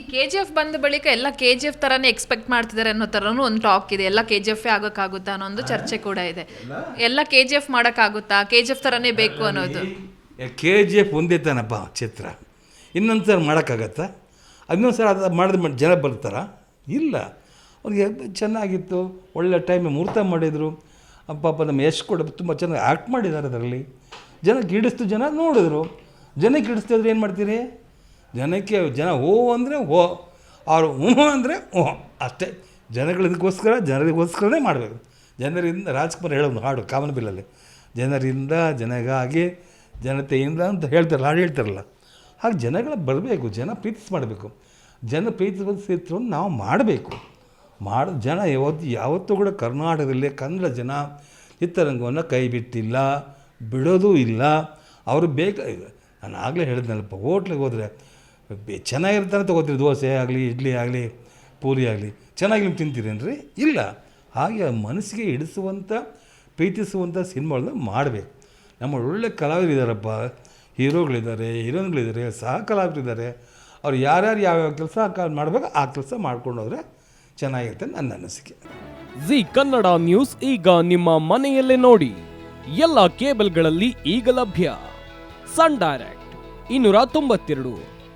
ಈ K G F ಬಂದ ಬಳಿಕ ಎಲ್ಲ ಕೆ ಜಿ ಎಫ್ ತರಾನೇ ಎಕ್ಸ್ಪೆಕ್ಟ್ ಮಾಡ್ತಿದ್ದಾರೆ ಅನ್ನೋ ತರನು ಒಂದು ಟಾಕ್ ಇದೆ. ಎಲ್ಲ ಕೆ ಜಿ ಎಫ್ ಆಗೋಕ್ಕಾಗುತ್ತಾ ಅನ್ನೋ ಒಂದು ಚರ್ಚೆ ಕೂಡ ಇದೆ. ಎಲ್ಲ ಕೆ ಜಿ ಎಫ್ ಮಾಡೋಕ್ಕಾಗುತ್ತಾ? ಕೆ ಜಿ ಎಫ್ ತರಾನೇ ಬೇಕು ಅನ್ನೋದು. ಕೆ ಜಿ ಎಫ್ ಒಂದೇ ತಾನಪ್ಪ ಚಿತ್ರ. ಇನ್ನೊಂದು ಸಲ ಮಾಡೋಕ್ಕಾಗತ್ತಾ? ಅದನ್ನೊಂದು ಸಲ ಅದು ಮಾಡಿದ ಜನ ಬರ್ತಾರ? ಇಲ್ಲ. ಅವ್ರಿಗೆ ಚೆನ್ನಾಗಿತ್ತು. ಒಳ್ಳೆ ಟೈಮ್ ಮುಹೂರ್ತ ಮಾಡಿದರು. ಪಾಪ ನಮ್ಮ ಯಶ್ ಕೂಡ ತುಂಬ ಚೆನ್ನಾಗಿ ಆ್ಯಕ್ಟ್ ಮಾಡಿದ್ದಾರೆ ಅದರಲ್ಲಿ. ಜನ ಗಿಡಿಸ್ತು ಜನ ನೋಡಿದ್ರು. ಜನಕ್ಕೆ ಹಿಡಿಸ್ತಿದ್ರೆ ಏನು ಮಾಡ್ತೀರಿ? ಜನಕ್ಕೆ ಜನ ಓ ಅಂದರೆ ಓ ಅವರು ಹ್ಞೂ ಅಂದರೆ ಓ. ಅಷ್ಟೇ. ಜನಗಳಿಗೋಸ್ಕರ ಜನರಿಗೋಸ್ಕರನೇ ಮಾಡಬೇಕು. ಜನರಿಂದ, ರಾಜ್ಕುಮಾರ್ ಹೇಳೋದು ಹಾಡು, ಕಾಮನ್ ಬಿಲ್ಲಲ್ಲಿ. ಜನರಿಂದ, ಜನಗಾಗಿ, ಜನತೆಯಿಂದ ಅಂತ ಹೇಳ್ತಾರಲ್ಲ, ಹಾಡು ಹೇಳ್ತಾರಲ್ಲ. ಹಾಗೆ ಜನಗಳ ಬರಬೇಕು, ಜನ ಪ್ರೀತಿಸಿ ಮಾಡಬೇಕು. ಜನ ಪ್ರೀತಿಸೋದು ನಾವು ಮಾಡಬೇಕು. ಮಾಡ, ಜನ ಯಾವತ್ತು, ಯಾವತ್ತೂ ಕೂಡ ಕರ್ನಾಟಕದಲ್ಲಿ ಕನ್ನಡ ಜನ ಚಿತ್ರರಂಗವನ್ನು ಕೈ ಬಿಟ್ಟಿಲ್ಲ ಬಿಡೋದೂ ಇಲ್ಲ. ಅವರು ಬೇಕ, ನಾನು ಆಗಲೇ ಹೇಳಿದ್ನಲ್ಲಪ್ಪ, ಹೋಟ್ಲಿಗೆ ಹೋದರೆ ಚೆನ್ನಾಗಿರ್ತಾನೆ ತೊಗೋತೀರಿ, ದೋಸೆ ಆಗಲಿ, ಇಡ್ಲಿ ಆಗಲಿ, ಪೂರಿ ಆಗಲಿ. ಚೆನ್ನಾಗಿ ನೀವು ತಿಂತೀರೇನ್ರಿ? ಇಲ್ಲ. ಹಾಗೆ ಮನಸ್ಸಿಗೆ ಹಿಡಿಸುವಂಥ ಪ್ರೀತಿಸುವಂಥ ಸಿನಿಮಾಗಳನ್ನ ಮಾಡಬೇಕು. ನಮ್ಮ ಒಳ್ಳೆ ಕಲಾವಿದರಿದ್ದಾರಪ್ಪ ಹೀರೋಗಳಿದ್ದಾರೆ, ಹೀರೋಯಿನ್ಗಳಿದ್ದಾರೆ ಸಹ ಕಲಾವಿದರಿದ್ದಾರೆ ಅವ್ರು ಯಾರ್ಯಾರು ಯಾವ್ಯಾವ ಕೆಲಸ ಮಾಡಬೇಕು, ಆ ಕೆಲಸ ಮಾಡ್ಕೊಂಡು ಹೋದರೆ ಚೆನ್ನಾಗಿರುತ್ತೆ ನನ್ನ ಅನಿಸಿಕೆ. ಜಿ ಕನ್ನಡ ನ್ಯೂಸ್ ಈಗ ನಿಮ್ಮ ಮನೆಯಲ್ಲೇ ನೋಡಿ. ಎಲ್ಲ ಕೇಬಲ್ಗಳಲ್ಲಿ ಈಗ ಲಭ್ಯ. ಸನ್ ಡೈರೆಕ್ಟ್, ಇನ್ನೂರ ತೊಂಬತ್ತೆರಡು.